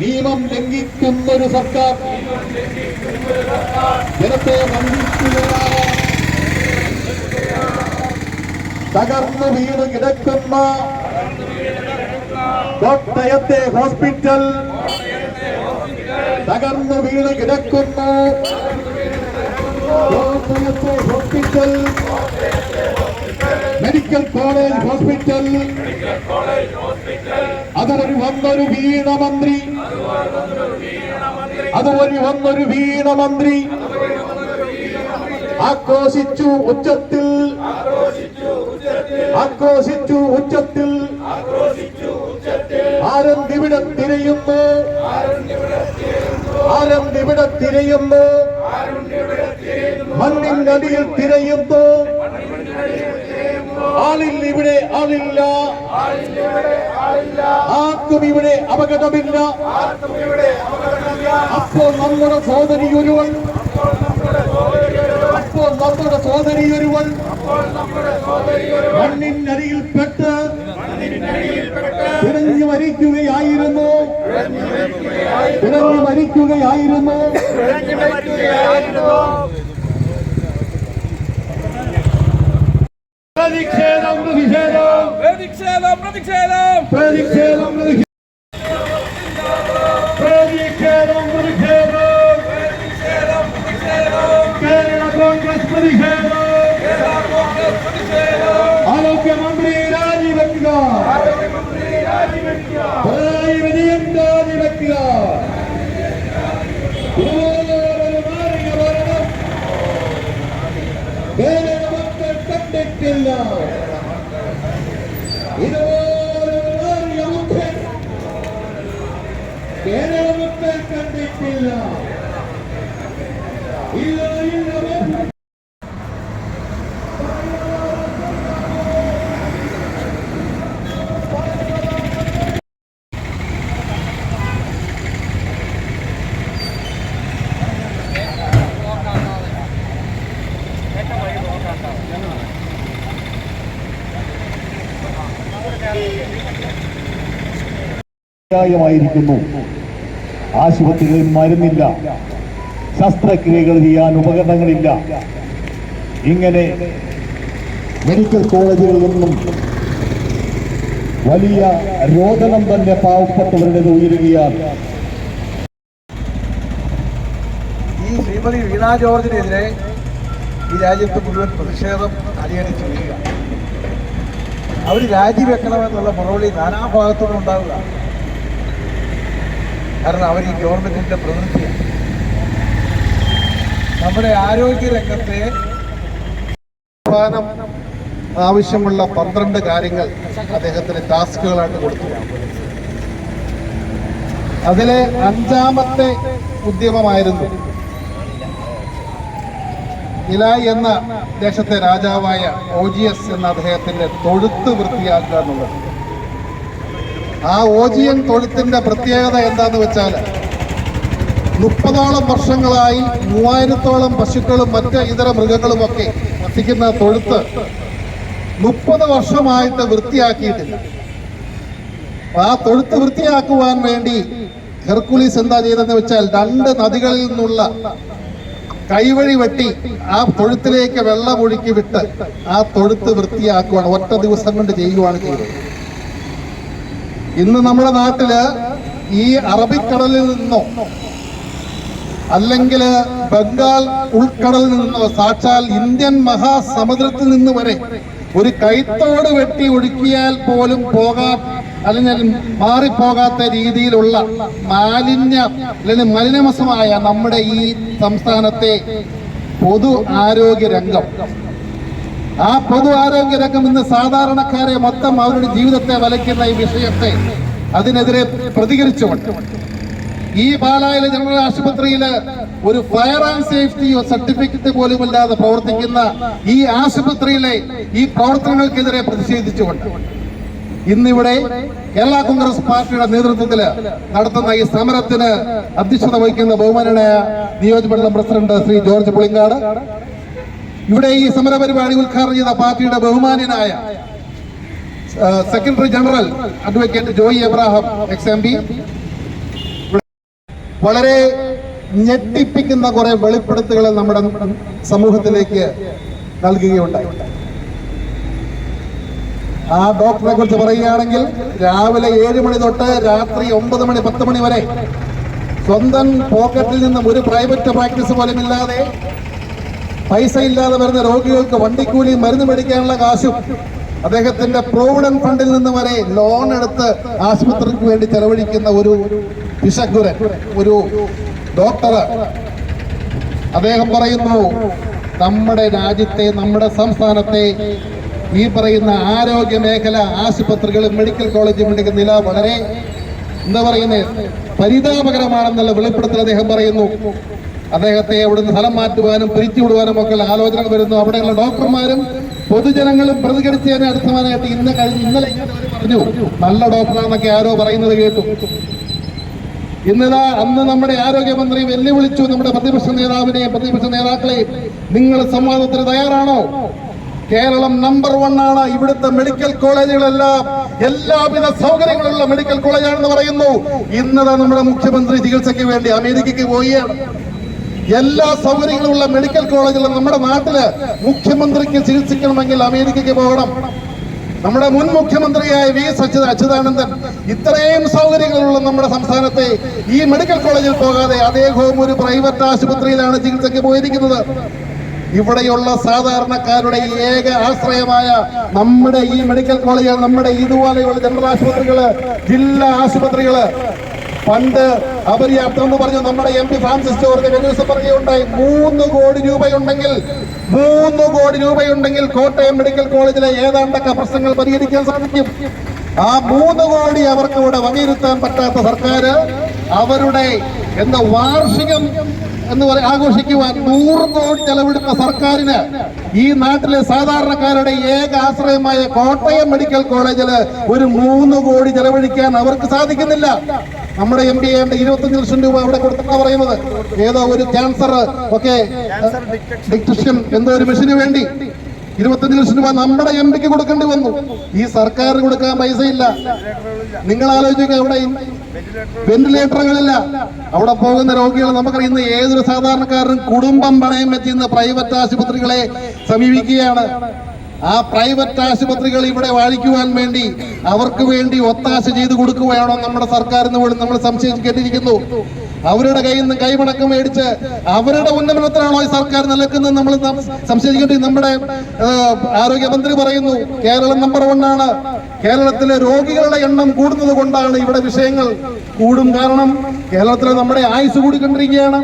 നിയമം ലംഘിക്കുന്ന ഒരു സർക്കാർ. ജനത്തെ വഞ്ചിക്കുകയാണ്. തകർന്നു വീണ് കിടക്കുന്ന കോട്ടയത്തെ ഹോസ്പിറ്റൽ. തകർന്നു വീണ് കിടക്കുന്ന കോട്ടയത്തെ ഹോസ്പിറ്റൽ. Medical college hospital. അതൊരു വന്നൊരു വീണ മന്ത്രി അതുവഴി വന്നൊരു വീണ മന്ത്രി ആക്രോശിച്ചു ഉച്ചത്തിൽ. ആക്രോശിച്ചു ഉച്ചത്തിൽ. ആരെന്തിവിടെ തിരയുന്നു. ആരെന്തിവിടെ തിരയുന്നു. മണ്ണിനടിയിൽ തിരയുന്നു. ആളിൽ ഇവിടെ ആളില്ല. ആർക്കും ഇവിടെ അപകടമില്ല. അപ്പോൾ നമ്മുടെ സോദരി ഒരുവൻ അപ്പോൾ നമ്മുടെ സോദരി ഒരുവൻ മണ്ണിനടിയിൽപ്പെട്ട് പിടഞ്ഞു മരിക്കുകയായിരുന്നു. പിടഞ്ഞു മരിക്കുകയായിരുന്നു. പ്രതിഷേധം പ്രതിഷേധം പ്രതിഷേധം പ്രതിഷേധം പ്രതിഷേധം പ്രതിഷേധം പ്രതിഷേധം പ്രതിഷേധം കേരള കോൺഗ്രസ് പ്രതിഷേധം കേരളത്തെ കണ്ടിട്ടില്ല. ഇല്ല. ായിരിക്കുന്നു ആശുപത്രികളിൽ മരുന്നില്ല. ശസ്ത്രക്രിയകൾ ചെയ്യാൻ ഉപകരണങ്ങളില്ല. ഇങ്ങനെ മെഡിക്കൽ കോളേജുകളിൽ നിന്നും വലിയ രോദനം തന്നെ പാവപ്പെട്ടവരുടെ ഉയരുകയാണ്. ഈ ശ്രീമതി വീണ ജോർജിനെതിരെ ഈ രാജ്യത്ത് മുഴുവൻ പ്രതിഷേധം അടിയടിച്ച് വീഴുക അവർ രാജിവെക്കണമെന്നുള്ള മറുപടി നാനാഭാഗത്തുനിന്നും ഉണ്ടാവുക കാരണം അവർ ഈ ഗവൺമെന്റിന്റെ പ്രതിനിധിയാണ് നമ്മുടെ ആരോഗ്യ രംഗത്തെ ആവശ്യമുള്ള പന്ത്രണ്ട് കാര്യങ്ങൾ അദ്ദേഹത്തിന് ടാസ്കുകളായിട്ട് കൊടുത്തു. അതിലെ അഞ്ചാമത്തെ ഉദ്യമമായിരുന്നു ഇലായി എന്ന ദേശത്തെ രാജാവായ എസ് എന്ന അദ്ദേഹത്തിന്റെ തൊഴുത്ത് വൃത്തിയാക്കുക എന്നുള്ളത്. ആ ഓജിയൻ തൊഴുത്തിന്റെ പ്രത്യേകത എന്താന്ന് വെച്ചാൽ മുപ്പതോളം വർഷങ്ങളായി മൂവായിരത്തോളം പശുക്കളും മറ്റ് ഇതര മൃഗങ്ങളുമൊക്കെ വസിക്കുന്ന തൊഴുത്ത് മുപ്പത് വർഷമായിട്ട് വൃത്തിയാക്കിയിട്ടില്ല. ആ തൊഴുത്ത് വൃത്തിയാക്കുവാൻ വേണ്ടി ഹെർക്കുലീസ് എന്താ ചെയ്തതെന്ന് വെച്ചാൽ രണ്ട് നദികളിൽ നിന്നുള്ള കൈവഴി വെട്ടി ആ തൊഴുത്തിലേക്ക് വെള്ളമൊഴുക്കി വിട്ട് ആ തൊഴുത്ത് വൃത്തിയാക്കുവാണ്. ഒറ്റ ദിവസം കൊണ്ട് ചെയ്യുവാണ് ചെയ്തത്. ഇന്ന് നമ്മുടെ നാട്ടിൽ ഈ അറബിക്കടലിൽ നിന്നോ അല്ലെങ്കിൽ ബംഗാൾ ഉൾക്കടലിൽ നിന്നോ സാക്ഷാൽ ഇന്ത്യൻ മഹാസമുദ്രത്തിൽ നിന്ന് വരെ ഒരു കൈത്തോട് വെട്ടി ഒഴുക്കിയാൽ പോലും പോകാ അല്ലെങ്കിൽ മാറിപ്പോകാത്ത രീതിയിലുള്ള മാലിന്യ അല്ലെങ്കിൽ മലിനമസമായ നമ്മുടെ ഈ സംസ്ഥാനത്തെ പൊതു ആരോഗ്യ രംഗം. ആ പൊതു ആരോഗ്യ രംഗം ഇന്ന് സാധാരണക്കാരെ മൊത്തം അവരുടെ ജീവിതത്തെ വലയ്ക്കുന്ന ഈ വിഷയത്തെ അതിനെതിരെ പ്രതികരിച്ചുകൊണ്ട്. ഈ പാലായിലെ ജനറൽ ആശുപത്രിയിൽ ഒരു ഫയർ ആൻഡ് സേഫ്റ്റി സർട്ടിഫിക്കറ്റ് പോലും ഇല്ലാതെ പ്രവർത്തിക്കുന്ന ഈ ആശുപത്രിയിലെ ഈ പ്രവർത്തനങ്ങൾക്കെതിരെ പ്രതിഷേധിച്ചുകൊണ്ട് ഇന്നിവിടെ കേരള കോൺഗ്രസ് പാർട്ടിയുടെ നേതൃത്വത്തിൽ നടത്തുന്ന ഈ സമരത്തിന് അധ്യക്ഷത വഹിക്കുന്ന ബഹുമാനായ നിയോജകമണ്ഡലം പ്രസിഡന്റ് ശ്രീ ജോർജ് പുളിങ്കാട് ഇവിടെ ഈ സമര പരിപാടി ഉദ്ഘാടനം ചെയ്ത പാർട്ടിയുടെ ബഹുമാന്യനായ secretary general advocate Joy Abraham ex M P വളരെ ഞെട്ടിപ്പിക്കുന്ന കുറെ വെളിപ്പെടുത്തുകൾ നമ്മുടെ സമൂഹത്തിലേക്ക് നൽകുകയുണ്ടായി. ആ ഡോക്ടറെ കുറിച്ച് പറയുകയാണെങ്കിൽ രാവിലെ ഏഴ് മണി തൊട്ട് രാത്രി ഒമ്പത് മണി പത്ത് മണി വരെ സ്വന്തം പോക്കറ്റിൽ നിന്നും ഒരു പ്രൈവറ്റ് പ്രാക്ടീസ് പോലും ഇല്ലാതെ പൈസ ഇല്ലാതെ വരുന്ന രോഗികൾക്ക് വണ്ടിക്കൂലി മരുന്ന് മേടിക്കാനുള്ള കാശും അദ്ദേഹത്തിന്റെ പ്രോവിഡന്റ് ഫണ്ടിൽ നിന്ന് വരെ ലോൺ എടുത്ത് ആശുപത്രിക്ക് വേണ്ടി ചെലവഴിക്കുന്ന ഒരു വിശഗുരൻ ഒരു ഡോക്ടർ അദ്ദേഹം പറയുന്നു നമ്മുടെ രാജ്യത്തെ നമ്മുടെ സംസ്ഥാനത്തെ ഈ പറയുന്ന ആരോഗ്യ മേഖല ആശുപത്രികളും മെഡിക്കൽ കോളേജും എടുക്കുന്ന നില വളരെ എന്താ പറയുന്നത് പരിതാപകരമാണെന്നുള്ള വെളിപ്പെടുത്തൽ. അദ്ദേഹം പറയുന്നു അദ്ദേഹത്തെ അവിടുന്ന് സ്ഥലം മാറ്റുവാനും പിരിച്ചുവിടുവാനും ഒക്കെ ആലോചനകൾ വരുന്നു. അവിടെയുള്ള ഡോക്ടർമാരും പൊതുജനങ്ങളും പ്രതികരിച്ചതിന് അടുത്തമാനായിട്ട് ഇന്ന് കഴിഞ്ഞ് ഇന്നലെ പറഞ്ഞു. നല്ല ഡോക്ടറാണെന്നൊക്കെ ആരോ പറയുന്നത് കേട്ടു. ഇന്നതാ അന്ന് നമ്മുടെ ആരോഗ്യമന്ത്രി വെല്ലുവിളിച്ചു നമ്മുടെ പ്രതിപക്ഷ നേതാവിനെയും പ്രതിപക്ഷ നേതാക്കളെയും. നിങ്ങൾ സംവാദത്തിന് തയ്യാറാണോ? കേരളം നമ്പർ വൺ ആണ്. ഇവിടുത്തെ മെഡിക്കൽ കോളേജുകളെല്ലാം എല്ലാവിധ സൗകര്യങ്ങളുള്ള മെഡിക്കൽ കോളേജാണെന്ന് പറയുന്നു. ഇന്നതാ നമ്മുടെ മുഖ്യമന്ത്രി ചികിത്സയ്ക്ക് വേണ്ടി അമേരിക്കയ്ക്ക് പോവുകയാണ്. എല്ലാ സൗകര്യങ്ങളുമുള്ള മെഡിക്കൽ കോളേജുകളും നമ്മുടെ നാട്ടിൽ മുഖ്യമന്ത്രിക്ക് ചികിത്സിക്കണമെങ്കിൽ അമേരിക്കയ്ക്ക് പോകണം. നമ്മുടെ മുൻ മുഖ്യമന്ത്രിയായ വി സച്ചിദ അച്യുതാനന്ദൻ ഇത്രയും സൗകര്യങ്ങളുള്ള നമ്മുടെ സംസ്ഥാനത്തെ ഈ മെഡിക്കൽ കോളേജിൽ പോകാതെ അദ്ദേഹവും ഒരു പ്രൈവറ്റ് ആശുപത്രിയിലാണ് ചികിത്സയ്ക്ക് പോയിരിക്കുന്നത്. ഇവിടെയുള്ള സാധാരണക്കാരുടെ ഏക ആശ്രയമായ നമ്മുടെ ഈ മെഡിക്കൽ കോളേജുകൾ നമ്മുടെ ഇതുപോലെയുള്ള ജനറൽ ആശുപത്രികൾ ജില്ലാ ആശുപത്രികൾ പണ്ട് അപര്യാപ്തം എന്ന് പറഞ്ഞു നമ്മുടെ എം പി ഫ്രാൻസിസ് ജോർജ് കഴിഞ്ഞ പറയുകയുണ്ടായി. മൂന്ന് കോടി രൂപയുണ്ടെങ്കിൽ മൂന്ന് കോടി രൂപയുണ്ടെങ്കിൽ കോട്ടയം മെഡിക്കൽ കോളേജിലെ ഏതാണ്ടൊക്കെ പ്രശ്നങ്ങൾ പരിഹരിക്കാൻ സാധിക്കും. ആ മൂന്ന് കോടി അവർക്ക് ഇവിടെ വകയിരുത്താൻ പറ്റാത്ത സർക്കാർ അവരുടെ എന്ന വാർഷികം എന്ന് പറ ആഘോഷിക്കുവാൻ നൂറ് കോടി ചെലവെടുത്ത സർക്കാരിന് ഈ നാട്ടിലെ സാധാരണക്കാരുടെ ഏക ആശ്രയമായ കോട്ടയം മെഡിക്കൽ കോളേജിൽ ഒരു മൂന്ന് കോടി ചെലവഴിക്കാൻ അവർക്ക് സാധിക്കുന്നില്ല. നമ്മുടെ എം പി എന്റെ ഇരുപത്തഞ്ച് ലക്ഷം രൂപ അവിടെ കൊടുത്താ പറയുന്നത്. ഏതോ ഒരു ക്യാൻസർ ഒക്കെ ഡിറ്റക്ഷൻ എന്തോ ഒരു മെഷീന് വേണ്ടി. ഇരുപത്തഞ്ച് ലക്ഷം രൂപ നമ്മുടെ എം പിക്ക് കൊടുക്കേണ്ടി വന്നു. ഈ സർക്കാരിന് കൊടുക്കാൻ പൈസ ഇല്ല നിങ്ങൾ ആലോചിക്കുക അവിടെ വെന്റിലേറ്ററുകളില്ല അവിടെ പോകുന്ന രോഗികൾ നമുക്കറിയുന്ന ഏതൊരു സാധാരണക്കാരനും കുടുംബം പണയം വെച്ച് ഇന്ന് പ്രൈവറ്റ് ആശുപത്രികളെ സമീപിക്കുകയാണ്. ആ പ്രൈവറ്റ് ആശുപത്രികൾ ഇവിടെ വാഴിക്കുവാൻ വേണ്ടി അവർക്ക് വേണ്ടി ഒത്താശ ചെയ്തു കൊടുക്കുകയാണോ നമ്മുടെ സർക്കാർ എന്ന് പോലും നമ്മൾ സംശയം കേട്ടിരിക്കുന്നു. അവരുടെ കയ്യിൽ നിന്ന് കൈമടക്കം മേടിച്ച് അവരുടെ ഉന്നമനത്തിനാണോ ഈ സർക്കാർ നിലക്കുന്നത് നമ്മൾ സംശയിക്കേണ്ടി നമ്മുടെ ആരോഗ്യമന്ത്രി പറയുന്നു കേരളം നമ്പർ വൺ ആണ്. കേരളത്തിലെ രോഗികളുടെ എണ്ണം കൂടുന്നത് കൊണ്ടാണ് ഇവിടെ വിഷയങ്ങൾ കൂടും കാരണം കേരളത്തിലെ നമ്മുടെ ആയുസ് കൂടിക്കൊണ്ടിരിക്കുകയാണ്.